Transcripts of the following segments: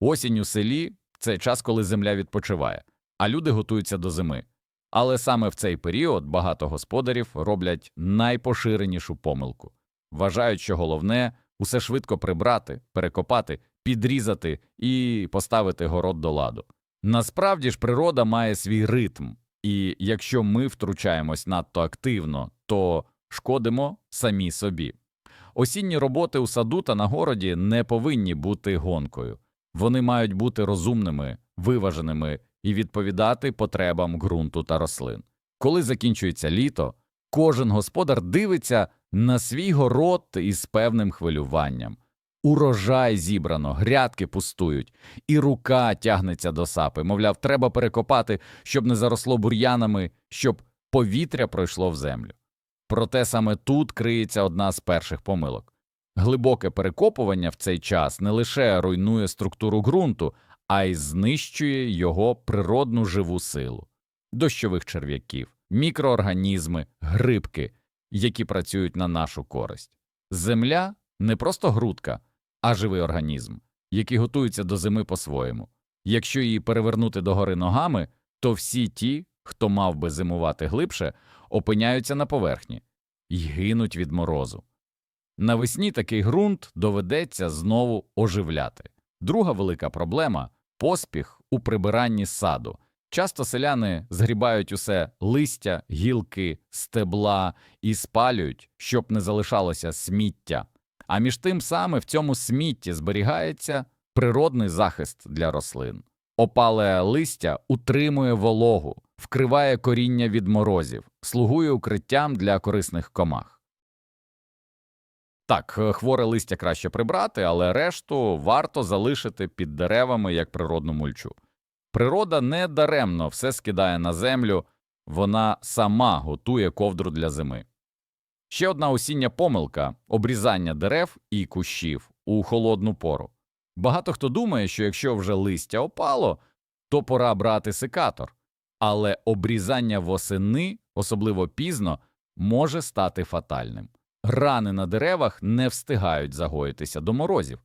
Осінь у селі це час, коли земля відпочиває, а люди готуються до зими. Але саме в цей період багато господарів роблять найпоширенішу помилку. Вважають, що головне усе швидко прибрати, перекопати, підрізати і поставити город до ладу. Насправді ж природа має свій ритм, і якщо ми втручаємось надто активно, то шкодимо самі собі. Осінні роботи у саду та на городі не повинні бути гонкою. Вони мають бути розумними, виваженими і відповідати потребам ґрунту та рослин. Коли закінчується літо, кожен господар дивиться на свій город із певним хвилюванням. Урожай зібрано, грядки пустують, і рука тягнеться до сапи. Мовляв, треба перекопати, щоб не заросло бур'янами, щоб повітря пройшло в землю. Проте саме тут криється одна з перших помилок. Глибоке перекопування в цей час не лише руйнує структуру ґрунту, а й знищує його природну живу силу. Дощових черв'яків, мікроорганізми, грибки, які працюють на нашу користь. Земля не просто грудка, а живий організм, який готується до зими по-своєму. Якщо її перевернути догори ногами, то всі ті, хто мав би зимувати глибше, опиняються на поверхні і гинуть від морозу. Навесні такий ґрунт доведеться знову оживляти. Друга велика проблема поспіх у прибиранні саду. Часто селяни згрібають усе листя, гілки, стебла і спалюють, щоб не залишалося сміття. А між тим саме в цьому смітті зберігається природний захист для рослин. Опале листя утримує вологу, вкриває коріння від морозів, слугує укриттям для корисних комах. Так, е, хворе листя краще прибрати, але решту варто залишити під деревами як природну мульчу. Природа не даремно все скидає на землю, вона сама готує ковдру для зими. Ще одна осіння помилка обрізання дерев і кущів у холодну пору. Багато хто думає, що якщо вже листя опало, то пора брати секатор, але обрізання восени, особливо пізно, може стати фатальним. Рани на деревах не встигають загоїтися до морозів,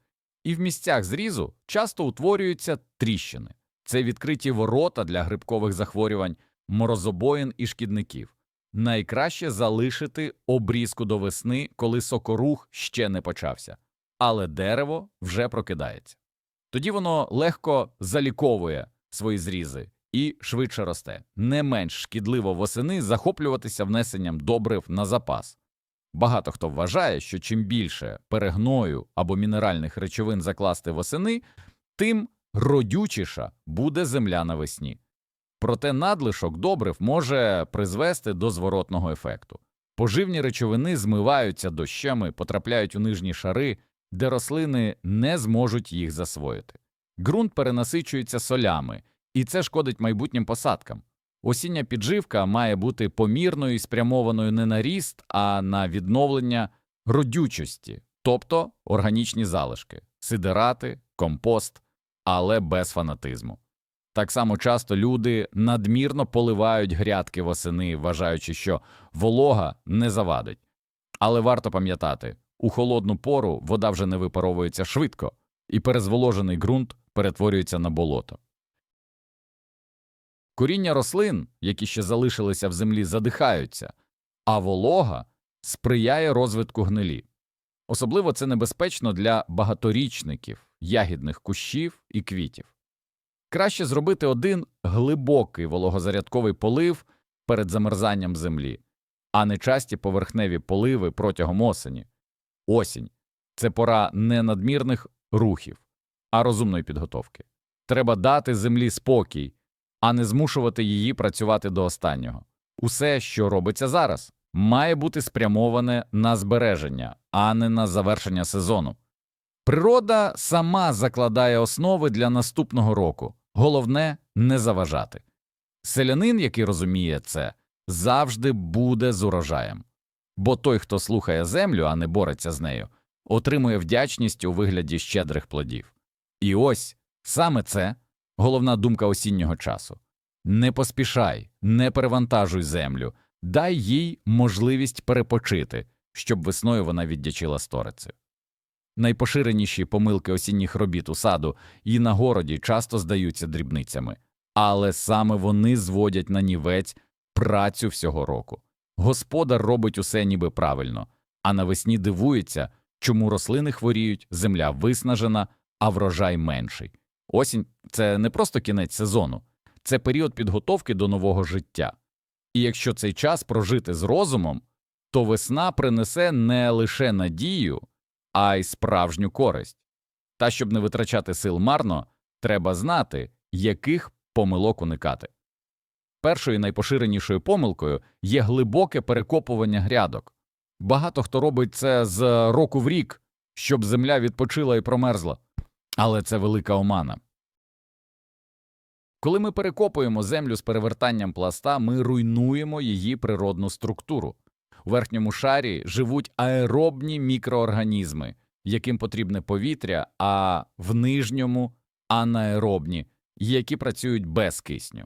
і в місцях зрізу часто утворюються тріщини. Це відкриті ворота для грибкових захворювань, морозобоїн і шкідників. Найкраще залишити обрізку до весни, коли сокорух ще не почався, але дерево вже прокидається. Тоді воно легко заліковує свої зрізи і швидше росте. Не менш шкідливо восени захоплюватися внесенням добрив на запас. Багато хто вважає, що чим більше перегною або мінеральних речовин закласти восени, тим родючіша буде земля навесні. Проте надлишок добрив може призвести до зворотного ефекту. Поживні речовини змиваються дощами, потрапляють у нижні шари, де рослини не зможуть їх засвоїти. Ґрунт перенасичується солями, і це шкодить майбутнім посадкам. Осіння підживка має бути помірною і спрямованою не на ріст, а на відновлення родючості, тобто органічні залишки, сидерати, компост, але без фанатизму. Так само часто люди надмірно поливають грядки восени, вважаючи, що волога не завадить. Але варто пам'ятати, у холодну пору вода вже не випаровується швидко, і перезволожений ґрунт перетворюється на болото. Коріння рослин, які ще залишилися в землі, задихаються, а волога сприяє розвитку гнилі. Особливо це небезпечно для багаторічників, ягідних кущів і квітів. Краще зробити один глибокий вологозарядковий полив перед замерзанням землі, а не часті поверхневі поливи протягом осені. Осінь це пора не надмірних рухів, а розумної підготовки. Треба дати землі спокій, а не змушувати її працювати до останнього. Усе, що робиться зараз, має бути спрямоване на збереження, а не на завершення сезону. Природа сама закладає основи для наступного року. Головне не заважати. Селянин, який розуміє це, завжди буде з урожаєм. Бо той, хто слухає землю, а не бореться з нею, отримує вдячність у вигляді щедрих плодів. І ось саме це головна думка осіннього часу. Не поспішай, не перевантажуй землю, дай їй можливість перепочити, щоб весною вона віддячила сторицею. Найпоширеніші помилки осінніх робіт у саду і на городі часто здаються дрібницями, але саме вони зводять на нівець працю всього року. Господар робить усе ніби правильно, а навесні дивується, чому рослини хворіють, земля виснажена, а врожай менший. Осінь це не просто кінець сезону, це період підготовки до нового життя. І якщо цей час прожити з розумом, то весна принесе не лише надію, а й справжню користь. Та щоб не витрачати сил марно, треба знати, яких помилок уникати. Першою найпоширенішою помилкою є глибоке перекопування грядок. Багато хто робить це з року в рік, щоб земля відпочила і промерзла. Але це велика омана. Коли ми перекопуємо землю з перевертанням пласта, ми руйнуємо її природну структуру. У верхньому шарі живуть аеробні мікроорганізми, яким потрібне повітря, а в нижньому анаеробні, які працюють без кисню.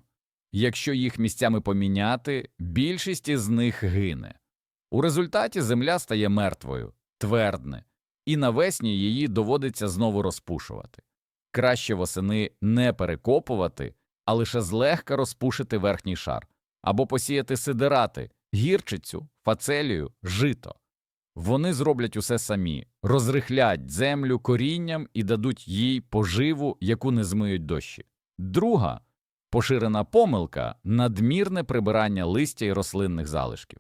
Якщо їх місцями поміняти, більшість із них гине. У результаті земля стає мертвою, твердне, і навесні її доводиться знову розпушувати. Краще восени не перекопувати, а лише злегка розпушити верхній шар, або посіяти сидирати, гірчицю, фацелію, жито. Вони зроблять усе самі, розрихлять землю корінням і дадуть їй поживу, яку не змиють дощі. Друга поширена помилка надмірне прибирання листя і рослинних залишків.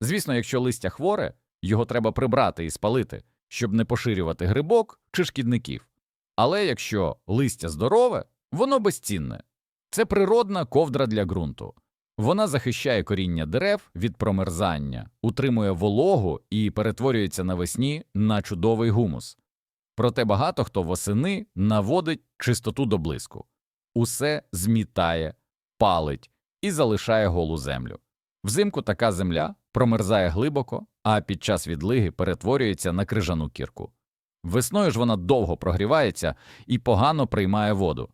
Звісно, якщо листя хворе, його треба прибрати і спалити, щоб не поширювати грибок чи шкідників. Але якщо листя здорове, воно безцінне. Це природна ковдра для ґрунту. Вона захищає коріння дерев від промерзання, утримує вологу і перетворюється навесні на чудовий гумус. Проте багато хто восени наводить чистоту до блиску, усе змітає, палить і залишає голу землю. Взимку така земля промерзає глибоко, а під час відлиги перетворюється на крижану кірку. Весною ж вона довго прогрівається і погано приймає воду.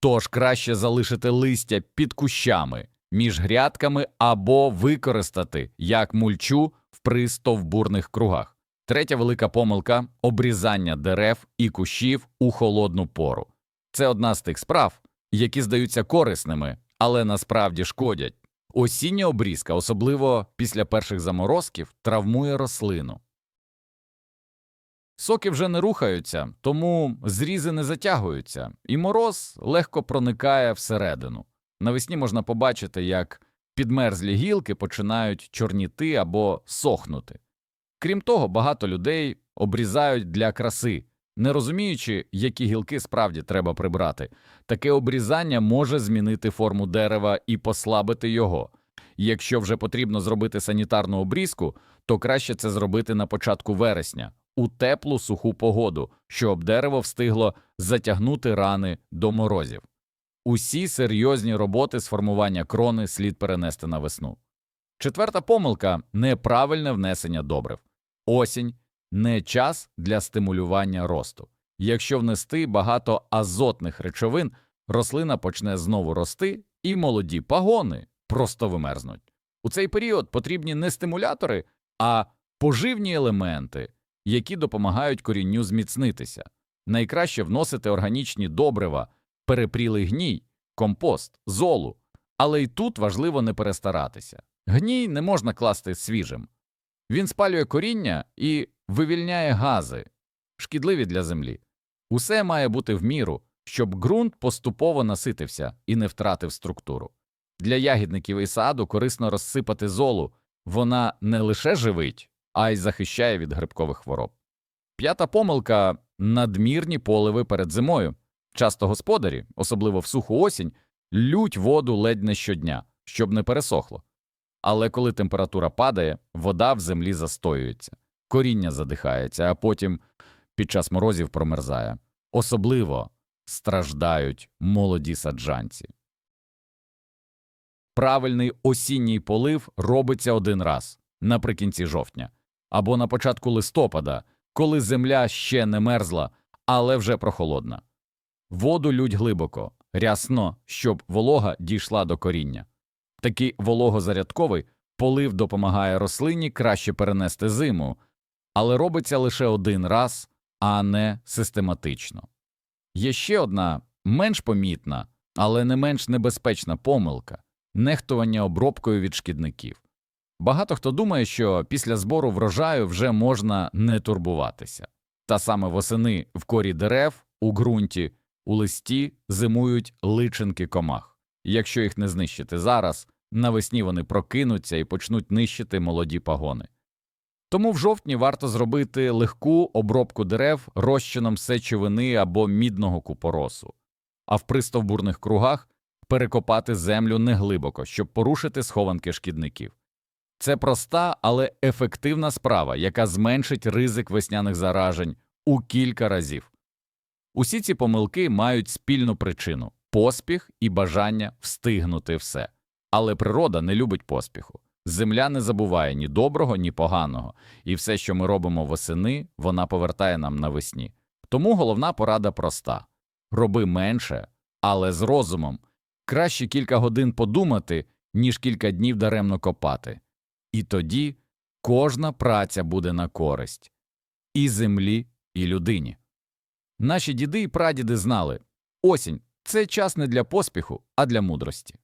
Тож краще залишити листя під кущами, між грядками або використати як мульчу в пристовбурних кругах. Третя велика помилка обрізання дерев і кущів у холодну пору. Це одна з тих справ, які здаються корисними, але насправді шкодять. Осіння обрізка, особливо після перших заморозків, травмує рослину. Соки вже не рухаються, тому зрізи не затягуються, і мороз легко проникає всередину. Навесні можна побачити, як підмерзлі гілки починають чорніти або сохнути. Крім того, багато людей обрізають для краси, не розуміючи, які гілки справді треба прибрати. Таке обрізання може змінити форму дерева і послабити його. Якщо вже потрібно зробити санітарну обрізку, то краще це зробити на початку вересня, у теплу суху погоду, щоб дерево встигло затягнути рани до морозів. Усі серйозні роботи з формування крони слід перенести на весну. Четверта помилка неправильне внесення добрив. Осінь не час для стимулювання росту. Якщо внести багато азотних речовин, рослина почне знову рости, і молоді пагони просто вимерзнуть. У цей період потрібні не стимулятори, а поживні елементи, які допомагають корінню зміцнитися. Найкраще вносити органічні добрива, перепрілий гній, компост, золу. Але й тут важливо не перестаратися. Гній не можна класти свіжим. Він спалює коріння і вивільняє гази, шкідливі для землі. Усе має бути в міру, щоб ґрунт поступово наситився і не втратив структуру. Для ягідників і саду корисно розсипати золу, вона не лише живить, а й захищає від грибкових хвороб. П'ята помилка надмірні поливи перед зимою. Часто господарі, особливо в суху осінь, лють воду ледь не щодня, щоб не пересохло. Але коли температура падає, вода в землі застоюється, коріння задихається, а потім під час морозів промерзає. Особливо страждають молоді саджанці. Правильний осінній полив робиться один раз наприкінці жовтня або на початку листопада, коли земля ще не мерзла, але вже прохолодна. Воду лють глибоко, рясно, щоб волога дійшла до коріння. Такий вологозарядковий полив допомагає рослині краще перенести зиму, але робиться лише один раз а не систематично. Є ще одна менш помітна, але не менш небезпечна помилка нехтування обробкою від шкідників. Багато хто думає, що після збору врожаю вже можна не турбуватися. Та саме восени в корі дерев, у ґрунті, у листі зимують личинки комах. Якщо їх не знищити зараз, навесні вони прокинуться і почнуть нищити молоді пагони. Тому в жовтні варто зробити легку обробку дерев розчином сечовини або мідного купоросу, а в пристовбурних кругах перекопати землю неглибоко, щоб порушити схованки шкідників. Це проста, але ефективна справа, яка зменшить ризик весняних заражень у кілька разів. Усі ці помилки мають спільну причину поспіх і бажання встигнути все. Але природа не любить поспіху. Земля не забуває ні доброго, ні поганого, і все, що ми робимо восени, вона повертає нам навесні. Тому головна порада проста роби менше, але з розумом. Краще кілька годин подумати, ніж кілька днів даремно копати. І тоді кожна праця буде на користь і землі, і людині. Наші діди і прадіди знали осінь це час не для поспіху, а для мудрості.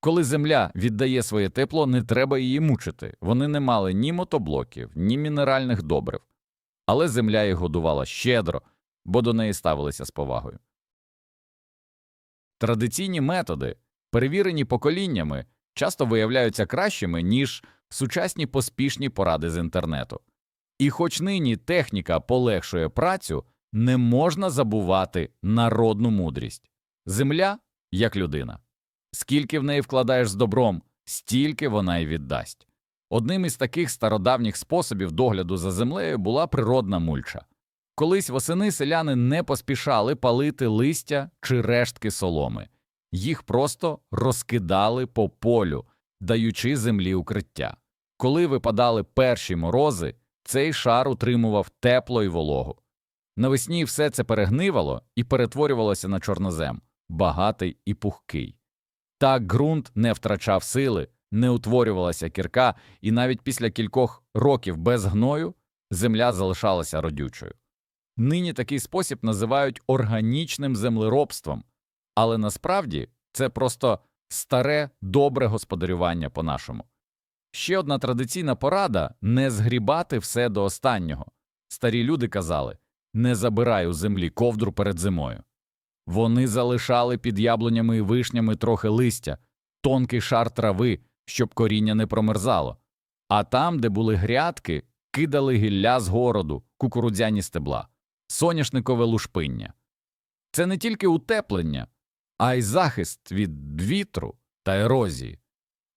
Коли земля віддає своє тепло, не треба її мучити. Вони не мали ні мотоблоків, ні мінеральних добрив. Але земля їх годувала щедро, бо до неї ставилися з повагою. Традиційні методи, перевірені поколіннями, часто виявляються кращими, ніж сучасні поспішні поради з інтернету. І хоч нині техніка полегшує працю, не можна забувати народну мудрість земля як людина. Скільки в неї вкладаєш з добром, стільки вона й віддасть. Одним із таких стародавніх способів догляду за землею була природна мульча. Колись восени селяни не поспішали палити листя чи рештки соломи, їх просто розкидали по полю, даючи землі укриття. Коли випадали перші морози, цей шар утримував тепло й вологу. Навесні все це перегнивало і перетворювалося на чорнозем, багатий і пухкий. Так ґрунт не втрачав сили, не утворювалася кірка, і навіть після кількох років без гною земля залишалася родючою. Нині такий спосіб називають органічним землеробством, але насправді це просто старе добре господарювання по-нашому. Ще одна традиційна порада не згрібати все до останнього. Старі люди казали не забирай у землі ковдру перед зимою. Вони залишали під яблунями і вишнями трохи листя, тонкий шар трави, щоб коріння не промерзало, а там, де були грядки, кидали гілля з городу, кукурудзяні стебла, соняшникове лушпиння. Це не тільки утеплення, а й захист від вітру та ерозії.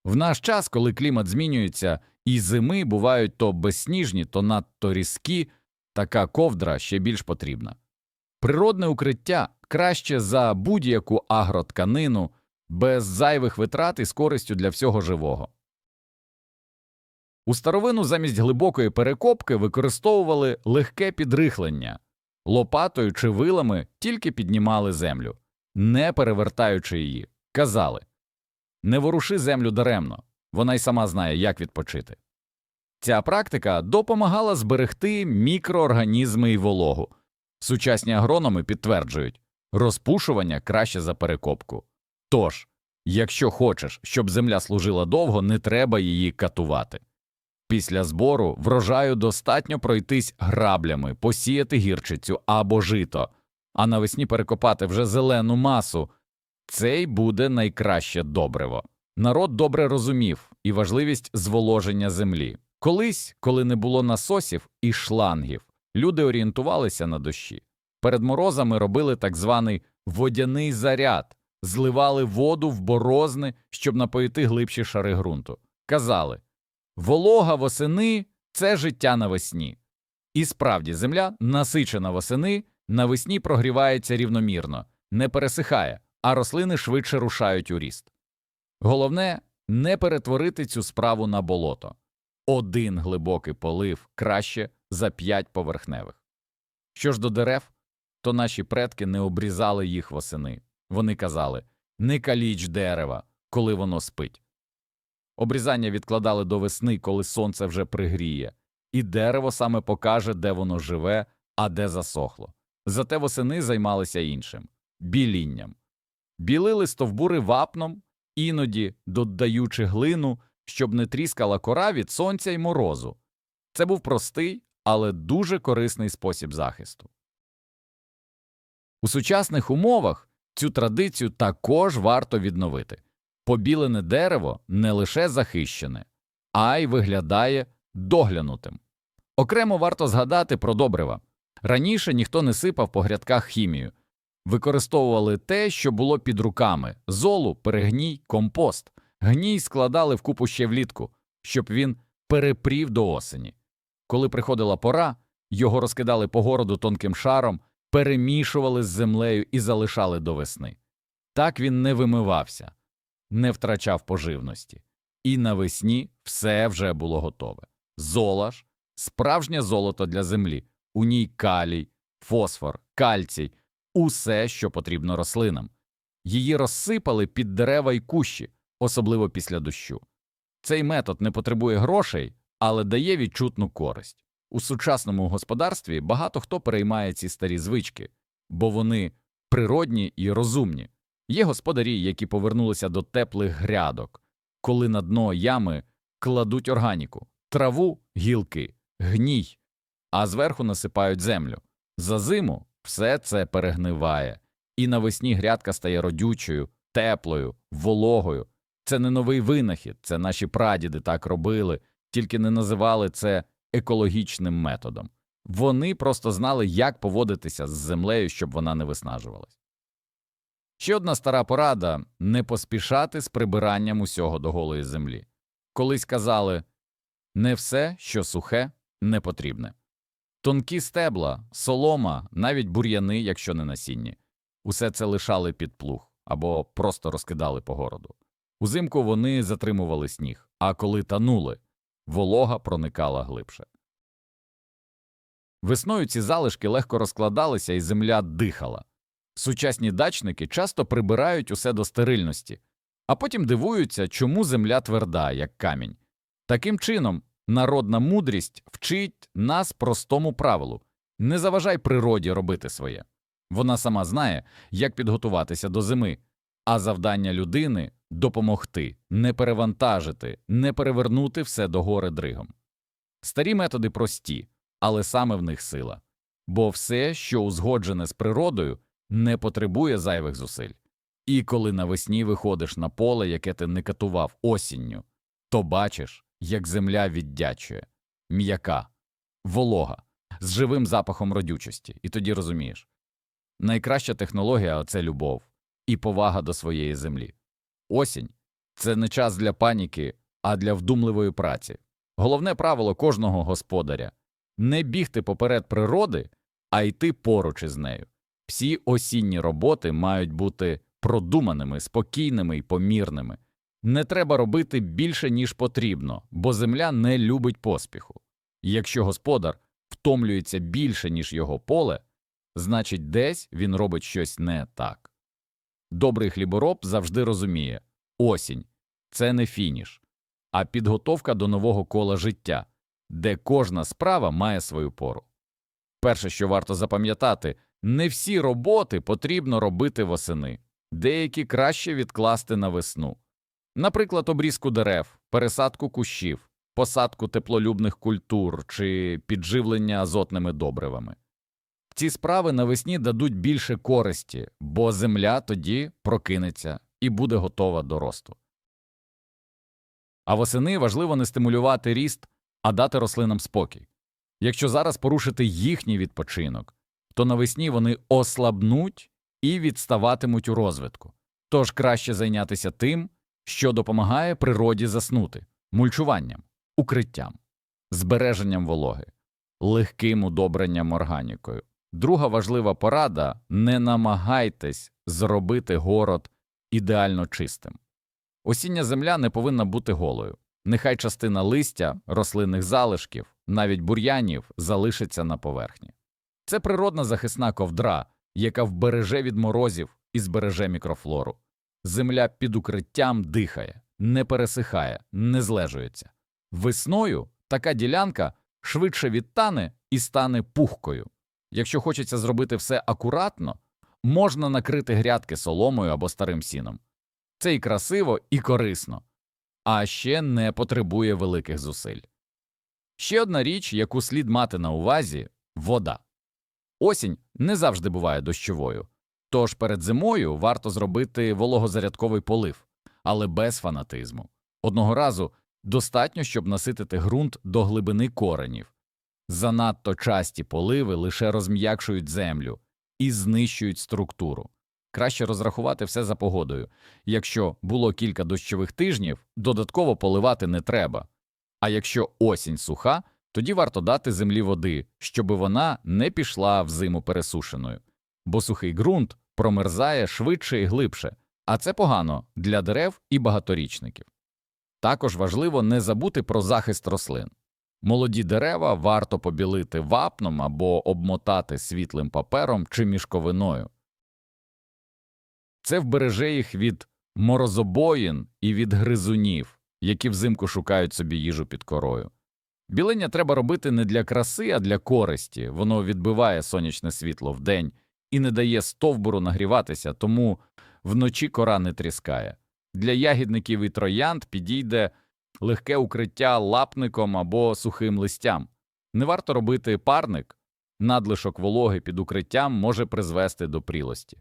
В наш час, коли клімат змінюється, і зими бувають то безсніжні, то надто різкі, така ковдра ще більш потрібна. Природне укриття краще за будь-яку агротканину, без зайвих витрат і з користю для всього живого. У старовину замість глибокої перекопки використовували легке підрихлення, лопатою чи вилами тільки піднімали землю, не перевертаючи її, казали не воруши землю даремно, вона й сама знає, як відпочити. Ця практика допомагала зберегти мікроорганізми і вологу. Сучасні агрономи підтверджують розпушування краще за перекопку. Тож, якщо хочеш, щоб земля служила довго, не треба її катувати. Після збору врожаю достатньо пройтись граблями, посіяти гірчицю або жито, а навесні перекопати вже зелену масу. Цей буде найкраще добриво. Народ добре розумів і важливість зволоження землі. Колись, коли не було насосів і шлангів, люди орієнтувалися на дощі. Перед морозами робили так званий водяний заряд, зливали воду в борозни, щоб напоїти глибші шари ґрунту. Казали волога восени це життя навесні. І справді, земля, насичена восени, навесні прогрівається рівномірно, не пересихає, а рослини швидше рушають у ріст. Головне не перетворити цю справу на болото. Один глибокий полив краще за п'ять поверхневих. Що ж до дерев, то наші предки не обрізали їх восени. Вони казали не каліч дерева, коли воно спить. Обрізання відкладали до весни, коли сонце вже пригріє, і дерево саме покаже, де воно живе, а де засохло. Зате восени займалися іншим білінням. Білили стовбури вапном, іноді додаючи глину, щоб не тріскала кора від сонця й морозу. Це був простий, але дуже корисний спосіб захисту. У сучасних умовах цю традицію також варто відновити. Побілене дерево не лише захищене, а й виглядає доглянутим. Окремо варто згадати про добрива. Раніше ніхто не сипав по грядках хімію, використовували те, що було під руками золу, перегній, компост. Гній складали в купу ще влітку, щоб він перепрів до осені. Коли приходила пора, його розкидали по городу тонким шаром, перемішували з землею і залишали до весни. Так він не вимивався, не втрачав поживності. І навесні все вже було готове. Зола ж – справжнє золото для землі, у ній калій, фосфор, кальцій, усе, що потрібно рослинам. Її розсипали під дерева й кущі, особливо після дощу. Цей метод не потребує грошей, але дає відчутну користь. У сучасному господарстві багато хто переймає ці старі звички, бо вони природні і розумні. Є господарі, які повернулися до теплих грядок, коли на дно ями кладуть органіку, траву, гілки, гній, а зверху насипають землю. За зиму все це перегниває, і навесні грядка стає родючою, теплою, вологою. Це не новий винахід, це наші прадіди так робили, тільки не називали це екологічним методом. Вони просто знали, як поводитися з землею, щоб вона не виснажувалась. Ще одна стара порада не поспішати з прибиранням усього до голої землі. Колись казали не все, що сухе, не потрібне. Тонкі стебла, солома, навіть бур'яни, якщо не насінні, усе це лишали під плуг або просто розкидали по городу. Узимку вони затримували сніг, а коли танули, волога проникала глибше. Весною ці залишки легко розкладалися і земля дихала. Сучасні дачники часто прибирають усе до стерильності, а потім дивуються, чому земля тверда, як камінь. Таким чином, народна мудрість вчить нас простому правилу не заважай природі робити своє. Вона сама знає, як підготуватися до зими, а завдання людини допомогти, не перевантажити, не перевернути все догори дригом. Старі методи прості, але саме в них сила, бо все, що узгоджене з природою, не потребує зайвих зусиль. І коли навесні виходиш на поле, яке ти не катував осінню, то бачиш, як земля віддячує, м'яка, волога, з живим запахом родючості, і тоді розумієш найкраща технологія це любов і повага до своєї землі. Осінь це не час для паніки, а для вдумливої праці. Головне правило кожного господаря не бігти поперед природи, а йти поруч із нею. Всі осінні роботи мають бути продуманими, спокійними і помірними. Не треба робити більше, ніж потрібно, бо земля не любить поспіху. Якщо господар втомлюється більше, ніж його поле, значить десь він робить щось не так. Добрий хлібороб завжди розуміє осінь це не фініш, а підготовка до нового кола життя, де кожна справа має свою пору. Перше, що варто запам'ятати, не всі роботи потрібно робити восени, деякі краще відкласти на весну. Наприклад, обрізку дерев, пересадку кущів, посадку теплолюбних культур чи підживлення азотними добривами. Ці справи навесні дадуть більше користі, бо земля тоді прокинеться і буде готова до росту. А восени важливо не стимулювати ріст, а дати рослинам спокій. Якщо зараз порушити їхній відпочинок, то навесні вони ослабнуть і відставатимуть у розвитку. Тож краще зайнятися тим, що допомагає природі заснути мульчуванням, укриттям, збереженням вологи, легким удобренням органікою. Друга важлива порада не намагайтесь зробити город ідеально чистим. Осіння земля не повинна бути голою. Нехай частина листя, рослинних залишків, навіть бур'янів залишиться на поверхні. Це природна захисна ковдра, яка вбереже від морозів і збереже мікрофлору. Земля під укриттям дихає, не пересихає, не злежується. Весною така ділянка швидше відтане і стане пухкою. Якщо хочеться зробити все акуратно, можна накрити грядки соломою або старим сіном. Це і красиво, і корисно, а ще не потребує великих зусиль. Ще одна річ, яку слід мати на увазі вода. Осінь не завжди буває дощовою, тож перед зимою варто зробити вологозарядковий полив, але без фанатизму. Одного разу достатньо, щоб наситити ґрунт до глибини коренів. Занадто часті поливи лише розм'якшують землю і знищують структуру. Краще розрахувати все за погодою. Якщо було кілька дощових тижнів, додатково поливати не треба. А якщо осінь суха, тоді варто дати землі води, щоб вона не пішла в зиму пересушеною, бо сухий ґрунт промерзає швидше і глибше, а це погано для дерев і багаторічників. Також важливо не забути про захист рослин. Молоді дерева варто побілити вапном або обмотати світлим папером чи мішковиною. Це вбереже їх від морозобоїн і від гризунів, які взимку шукають собі їжу під корою. Білення треба робити не для краси, а для користі. Воно відбиває сонячне світло вдень і не дає стовбуру нагріватися, тому вночі кора не тріскає. Для ягідників і троянд підійде легке укриття лапником або сухим листям. Не варто робити парник, надлишок вологи під укриттям може призвести до прілості.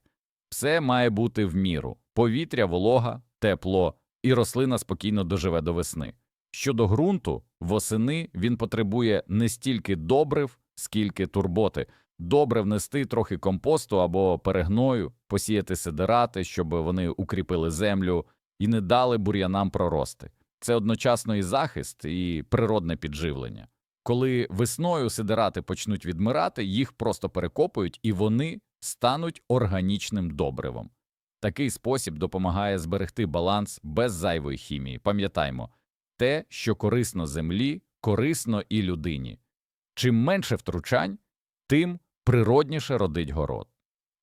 Все має бути в міру повітря, волога, тепло, і рослина спокійно доживе до весни. Щодо ґрунту, восени він потребує не стільки добрив, скільки турботи. Добре внести трохи компосту або перегною, посіяти сидирати, щоб вони укріпили землю і не дали бур'янам прорости. Це одночасно і захист, і природне підживлення. Коли весною сидирати почнуть відмирати, їх просто перекопують і вони стануть органічним добривом. Такий спосіб допомагає зберегти баланс без зайвої хімії. Пам'ятаймо, те, що корисно землі, корисно і людині. Чим менше втручань, тим природніше родить город.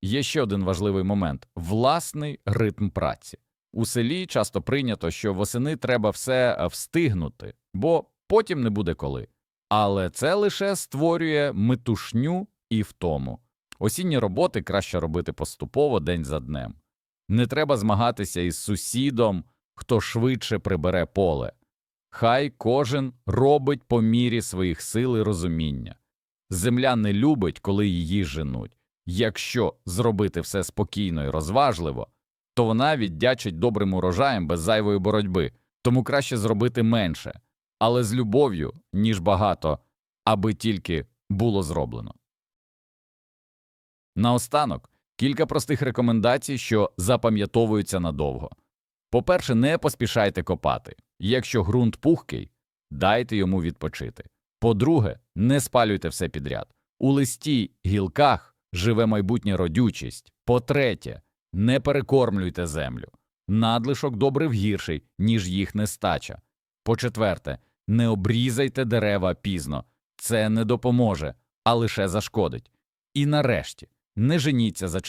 Є ще один важливий момент власний ритм праці. У селі часто прийнято, що восени треба все е, встигнути, бо потім не буде коли. Але це лише створює метушню і втому. Осінні роботи краще робити поступово день за днем. Не треба змагатися із сусідом, хто швидше прибере поле. Хай кожен робить по мірі своїх сил і розуміння. Земля не любить, коли її женуть. Якщо зробити все спокійно і розважливо, то вона віддячить добрим урожаєм без зайвої боротьби, тому краще зробити менше, але з любов'ю, ніж багато, аби тільки було зроблено. Наостанок кілька простих рекомендацій, що запам'ятовуються надовго. По-перше, не поспішайте копати. Якщо ґрунт пухкий, дайте йому відпочити. По-друге, не спалюйте все підряд. У листі гілках живе майбутня родючість. По-третє, не перекормлюйте землю. Надлишок добрив гірший, ніж їх нестача. По-четверте, не обрізайте дерева пізно. Це не допоможе, а лише зашкодить. І нарешті, не женіться за